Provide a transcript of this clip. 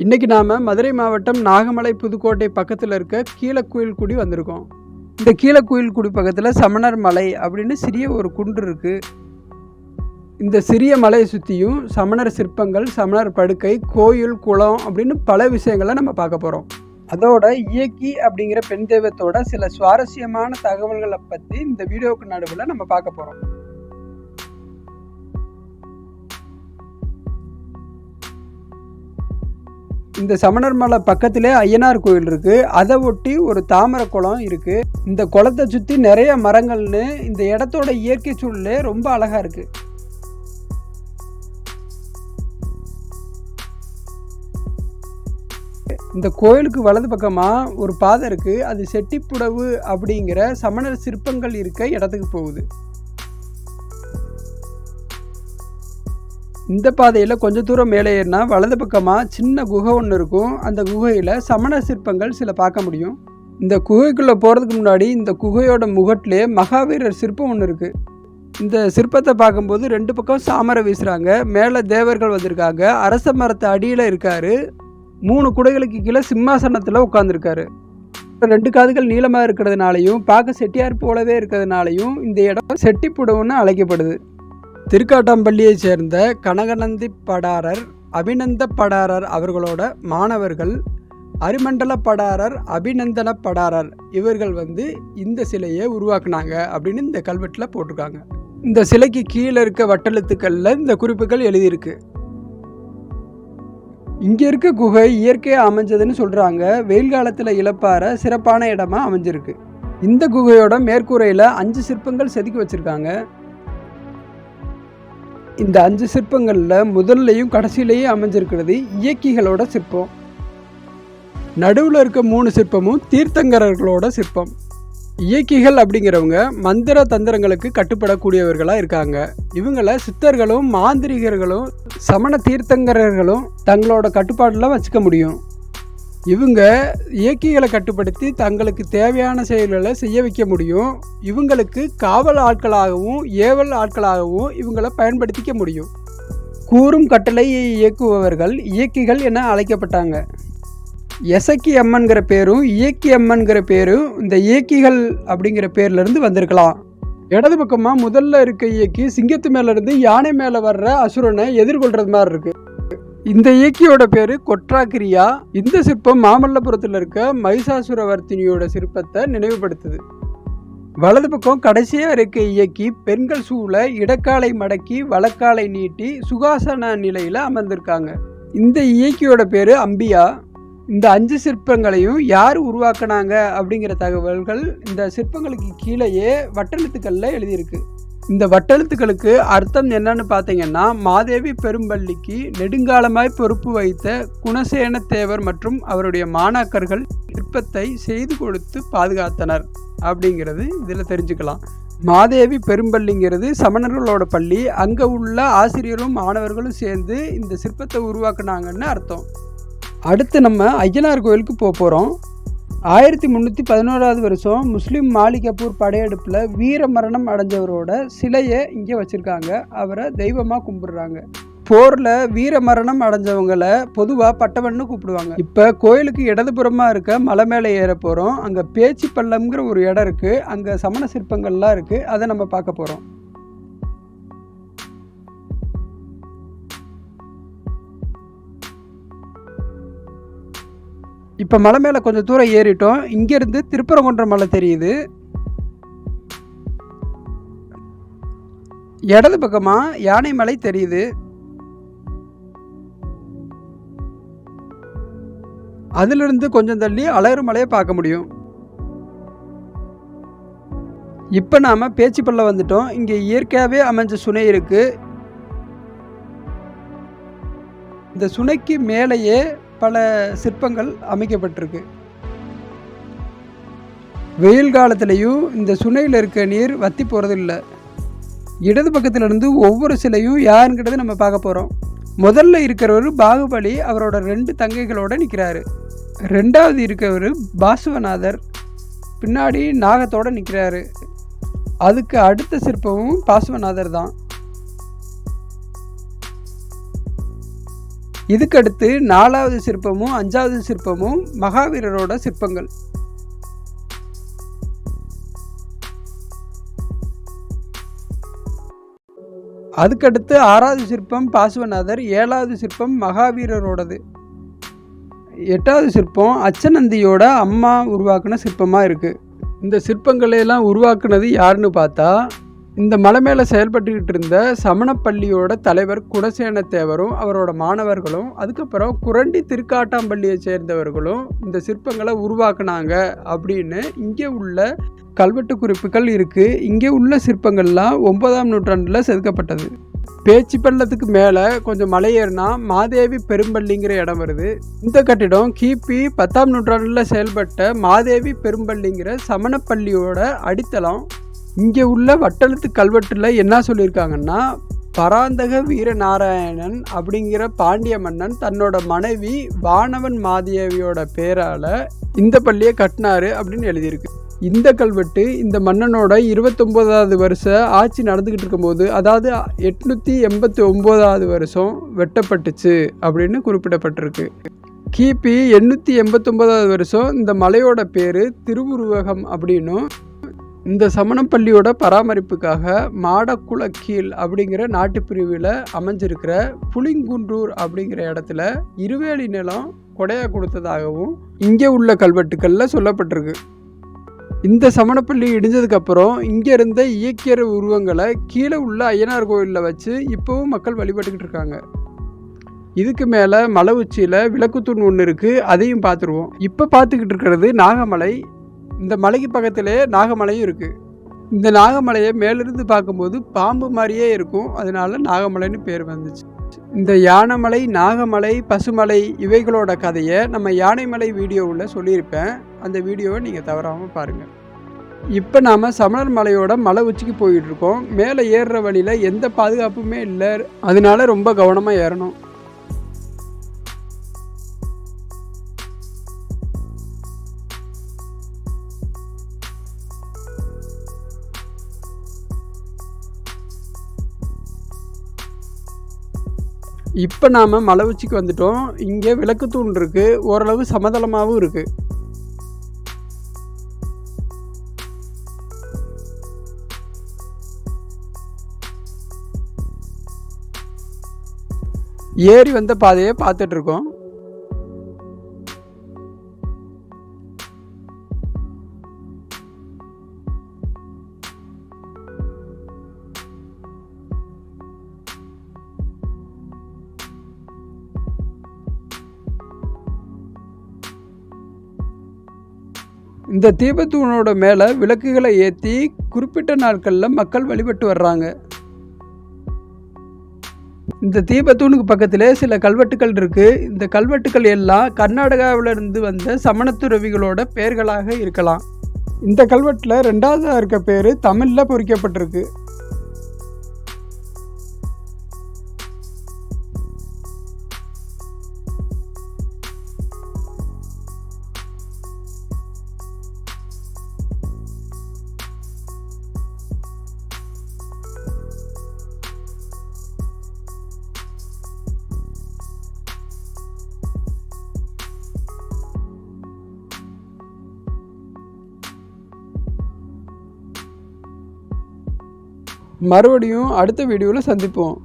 இன்னைக்கு நாம மதுரை மாவட்டம் நாகமலை புதுக்கோட்டை பக்கத்தில் இருக்க கீழக்குயில்குடி வந்திருக்கோம். இந்த கீழக்குயில்குடி பக்கத்தில் சமணர் மலை அப்படின்னு சிறிய ஒரு குன்று இருக்கு. இந்த சிறிய மலையை சுற்றியும் சமணர் சிற்பங்கள் சமணர் படுக்கை கோயில் குளம் அப்படின்னு பல விஷயங்களை நம்ம பார்க்க போகிறோம் அதோட இயக்கி அப்படிங்கிற பெண் தெய்வத்தோட சில சுவாரஸ்யமான தகவல்களை பற்றி இந்த வீடியோவுக்கு நடுவில் நம்ம பார்க்க போகிறோம் இந்த சமணர் மலை பக்கத்திலே ஐயனார் கோயில் இருக்கு. அதை ஒட்டி ஒரு தாமரை குளம் இருக்கு. இந்த குளத்தை சுத்தி நிறைய மரங்கள்னு இந்த இடத்தோட இயற்கை சூழலே ரொம்ப அழகா இருக்கு. இந்த கோயிலுக்கு வலது பக்கமாக ஒரு பாதை இருக்குது அது செட்டிப்புடவு அப்படிங்கிற சமணர் சிற்பங்கள் இருக்க இடத்துக்கு போகுது. இந்த பாதையில் கொஞ்ச தூரம் மேலே ஏறினா வலது பக்கமாக சின்ன குகை ஒன்று இருக்கும். அந்த குகையில் சமண சிற்பங்கள் சில பார்க்க முடியும். இந்த குகைக்குள்ளே போகிறதுக்கு முன்னாடி இந்த குகையோட முகட்டிலே மகாவீரர் சிற்பம் ஒன்று இருக்குது இந்த சிற்பத்தை பார்க்கும்போது ரெண்டு பக்கம் சாமரை வீசுகிறாங்க மேலே தேவர்கள் வந்திருக்காங்க. அரச மரத்தை அடியில் இருக்கார். மூணு குடைகளுக்கு கீழே சிம்மாசனத்தில் உட்காந்துருக்காரு ரெண்டு காதுகள் நீளமாக இருக்கிறதுனாலையும் பார்க்க செட்டியார் போலவே இருக்கிறதுனாலையும் இந்த இடம் செட்டிப்புடவுன்னு அழைக்கப்படுது. திருக்காட்டாம்பள்ளியைச் சேர்ந்த கனகநந்தி படாரர் அபிநந்த படாரர் அவர்களோட மாணவர்கள் அரிமண்டல படாரர் அபிநந்தன படாரர் இவர்கள் வந்து இந்த சிலையை உருவாக்குனாங்க அப்படின்னு இந்த கல்வெட்டில் போட்டிருக்காங்க. இந்த சிலைக்கு கீழே இருக்க வட்டெழுத்துக்களில் இந்த குறிப்புகள் எழுதியிருக்கு. இங்கே இருக்க குகை இயற்கையாக அமைஞ்சதுன்னு சொல்கிறாங்க வெயில் காலத்தில் இழப்பார சிறப்பான இடமா அமைஞ்சிருக்கு. இந்த குகையோட மேற்கூரையில் அஞ்சு சிற்பங்கள் செதுக்கி வச்சுருக்காங்க. இந்த அஞ்சு சிற்பங்களில் முதல்லையும் கடைசியிலையும் அமைஞ்சிருக்கிறது இயக்கிகளோட சிற்பம். நடுவில் இருக்க மூணு சிற்பமும் தீர்த்தங்கரர்களோட சிற்பம். இயக்கிகள் அப்படிங்கிறவங்க மந்திர தந்திரங்களுக்கு கட்டுப்படக்கூடியவர்களாக இருக்காங்க. இவங்கள சித்தர்களும் மாந்திரிகர்களும் சமண தீர்த்தங்கரர்களும் தங்களோட கட்டுப்பாடெலாம் வச்சுக்க முடியும். இவங்க இயக்கிகளை கட்டுப்படுத்தி தங்களுக்கு தேவையான செயல்களை செய்ய வைக்க முடியும். இவங்களுக்கு காவல் ஆட்களாகவும் ஏவல் ஆட்களாகவும் இவங்களை பயன்படுத்திக்க முடியும். கூறும் கட்டளையை இயக்குபவர்கள் இயக்கிகள் என அழைக்கப்பட்டாங்க. எசக்கி அம்மன்கிற பேரும் இயக்கி அம்மன்கிற பேரும் இந்த இயக்கிகள் அப்படிங்கிற பேர்லேருந்து வந்திருக்கலாம். இடது பக்கமாக முதல்ல இருக்க இயக்கி சிங்கத்து மேலேருந்து யானை மேலே வர்ற அசுரனை எதிர்கொள்கிறது மாதிரி இருக்குது இந்த இயக்கியோட பேரு கொட்ராகிரியா இந்த சிற்பம் மாமல்லபுரத்தில் இருக்க மைசாசுரவர்த்தினியோட சிற்பத்தை நினைவுபடுத்துது. வலது பக்கம் கடைசியாக இருக்க இயக்கி பெண்கள் சூழ இடக்காலை மடக்கி வலக்காலை நீட்டி சுகாசன நிலையில் அமர்ந்திருக்காங்க. இந்த இயக்கியோட பேரு அம்பியா. இந்த அஞ்சு சிற்பங்களையும் யார் உருவாக்குனாங்க அப்படிங்கிற தகவல்கள் இந்த சிற்பங்களுக்கு கீழேயே வட்டெழுத்துக்களில் எழுதியிருக்கு. இந்த வட்டெழுத்துக்களுக்கு அர்த்தம் என்னன்னு பார்த்தீங்கன்னா மாதேவி பெரும்பள்ளிக்கு நெடுங்காலமாய் பொறுப்பு வைத்த குணசேன தேவர் மற்றும் அவருடைய மாணாக்கர்கள் சிற்பத்தை செய்து கொடுத்து பாதுகாத்தனர் அப்படிங்கிறது இதில் தெரிஞ்சுக்கலாம். மாதேவி பெரும்பள்ளிங்கிறது சமணர்களோட பள்ளி. அங்கே உள்ள ஆசிரியரும் மாணவர்களும் சேர்ந்து இந்த சிற்பத்தை உருவாக்குனாங்கன்னு அர்த்தம். அடுத்து நம்ம ஐயனார் கோயிலுக்கு போக போகிறோம் ஆயிரத்தி முந்நூற்றி பதினோராவது வருஷம் முஸ்லீம் மாலிக் கபூர் படையெடுப்பில் வீர மரணம் அடைஞ்சவரோட சிலையை இங்கே வச்சுருக்காங்க. அவரை தெய்வமாக கும்பிடுறாங்க. போரில் வீர மரணம் அடைஞ்சவங்களை பொதுவாக பட்டவன்னு கூப்பிடுவாங்க. இப்போ கோயிலுக்கு இடதுபுறமாக இருக்க மலை மேலே ஏற போகிறோம் அங்கே பேச்சு பள்ளம்ங்கிற ஒரு இடம் இருக்குது அங்கே சமண சிற்பங்கள்லாம் இருக்குது அதை நம்ம பார்க்க போகிறோம் இப்போ மலை மேலே கொஞ்சம் தூரம் ஏறிட்டோம். இங்கேருந்து திருப்பரங்குன்றம் மலை தெரியுது. இடது பக்கமாக யானை மலை தெரியுது. அதிலிருந்து கொஞ்சம் தள்ளி அழகு மலையை பார்க்க முடியும். இப்போ நாம் பேச்சு பல்ல வந்துட்டோம். இங்கே இயற்கையாகவே அமைஞ்ச சுனை இருக்குது இந்த சுனைக்கு மேலேயே பல சிற்பங்கள் அமைக்கப்பட்டிருக்கு. வெயில் காலத்துலேயும் இந்த சுனையில் இருக்க நீர் வத்தி போகிறது இல்லை இடது பக்கத்துல இருந்து ஒவ்வொரு சிலையும் யாருங்கிறத நம்ம பார்க்க போகிறோம் முதல்ல இருக்கிறவர் பாகுபலி அவரோட ரெண்டு தங்கைகளோட நிற்கிறாரு ரெண்டாவது இருக்கிறவர் பாசுவநாதர் பின்னாடி நாகத்தோட நிற்கிறாரு அதுக்கு அடுத்த சிற்பமும் பாசுவநாதர் தான். இதுக்கடுத்து நாலாவது சிற்பமும் அஞ்சாவது சிற்பமும் மகாவீரரோட சிற்பங்கள். அதுக்கடுத்து ஆறாவது சிற்பம் பாசுவநாதர் ஏழாவது சிற்பம் மகாவீரரோடது. எட்டாவது சிற்பம் அச்சநந்தியோட அம்மா உருவாக்கின சிற்பமாக இருக்குது இந்த சிற்பங்களையெல்லாம் உருவாக்குனது யாருன்னு பார்த்தா இந்த மலை மேலே செயல்பட்டுக்கிட்டு இருந்த சமணப்பள்ளியோட தலைவர் குடசேன தேவரும் அவரோட மாணவர்களும் அதுக்கப்புறம் குரண்டி திருக்காட்டாம்பள்ளியை சேர்ந்தவர்களும் இந்த சிற்பங்களை உருவாக்குனாங்க அப்படின்னு இங்கே உள்ள கல்வெட்டு குறிப்புகள் இருக்குது இங்கே உள்ள சிற்பங்கள்லாம் ஒன்பதாம் நூற்றாண்டில் செதுக்கப்பட்டது. பேச்சு பள்ளத்துக்கு மேலே கொஞ்சம் மலையேறினா மாதேவி பெரும்பள்ளிங்கிற இடம் வருது. இந்த கட்டிடம் கிபி பத்தாம் நூற்றாண்டில் செயல்பட்ட மாதேவி பெரும்பள்ளிங்கிற சமணப்பள்ளியோட அடித்தளம். இங்கே உள்ள வட்டெழுத்து கல்வெட்டில் என்ன சொல்லியிருக்காங்கன்னா பராந்தக வீரநாராயணன் அப்படிங்கிற பாண்டிய மன்னன் தன்னோட மனைவி வானவன் மாதேவியோட பேரால் இந்த பள்ளியை கட்டினாரு அப்படின்னு எழுதியிருக்கு. இந்த கல்வெட்டு இந்த மன்னனோட இருபத்தொம்போதாவது வருஷ ஆட்சி நடந்துக்கிட்டு இருக்கும்போது அதாவது எட்நூற்றி எண்பத்தி ஒம்போதாவது வருஷம் வெட்டப்பட்டுச்சு அப்படின்னு குறிப்பிடப்பட்டிருக்கு. கிபி எண்ணூற்றி எண்பத்தொம்போதாவது வருஷம் இந்த மலையோட பேர் திருவுருவகம் அப்படின்னும் இந்த சமணப்பள்ளியோட பராமரிப்புக்காக மாடக்குளக்கீழ் அப்படிங்கிற நாட்டுப்பிரிவில் அமைஞ்சிருக்கிற புளிங்குன்றூர் அப்படிங்கிற இடத்துல இருவேலி நிலம் கொடையா கொடுத்ததாகவும் இங்கே உள்ள கல்வெட்டுக்களில் சொல்லப்பட்டிருக்கு. இந்த சமணப்பள்ளி இடிஞ்சதுக்கப்புறம் இங்கே இருந்த இயக்கியர் உருவங்களை கீழே உள்ள ஐயனார் கோயிலில் வச்சு இப்போவும் மக்கள் வழிபட்டுக்கிட்டு இருக்காங்க. இதுக்கு மேலே மலை உச்சியில் விளக்குத்தூண் ஒன்று இருக்குது அதையும் பார்த்துருவோம். இப்போ பார்த்துக்கிட்டு இருக்கிறது நாகமலை இந்த மலைக்கு பக்கத்திலே நாகமலையும் இருக்குது இந்த நாகமலையை மேலிருந்து பார்க்கும்போது பாம்பு மாதிரியே இருக்கும். அதனால நாகமலைன்னு பேர் வந்துச்சு. இந்த யானைமலை நாகமலை பசுமலை இவைகளோட கதையை நம்ம யானைமலை வீடியோவில் சொல்லியிருப்பேன். அந்த வீடியோவை நீங்கள் தவறாமல் பாருங்கள் இப்போ நாம் சமணர் மலையோட மலை உச்சிக்கு போயிட்டுருக்கோம் மேலே ஏறுற வழியில் எந்த பாதுகாப்புமே இல்லை. அதனால ரொம்ப கவனமாக ஏறணும். இப்போ நாம் மலை உச்சிக்கு வந்துட்டோம். இங்கே விளக்குத்தூண் இருக்குது ஓரளவு சமதளமாகவும் இருக்குது ஏறி வந்த பாதையை பார்த்துட்ருக்கோம் இந்த தீபத்தூணோட மேலே விளக்குகளை ஏற்றி குறிப்பிட்ட நாட்களில் மக்கள் வழிபட்டு வர்றாங்க. இந்த தீபத்தூணுக்கு பக்கத்திலே சில கல்வெட்டுகள் இருக்குது இந்த கல்வெட்டுகள் எல்லாம் கர்நாடகாவிலிருந்து வந்த சமணத்துறவிகளோட பெயர்களாக இருக்கலாம். இந்த கல்வெட்டில் ரெண்டாவதாக இருக்க பேர் தமிழில் பொறிக்கப்பட்டிருக்கு. மறுபடியும் அடுத்த வீடியோவில் சந்திப்போம்.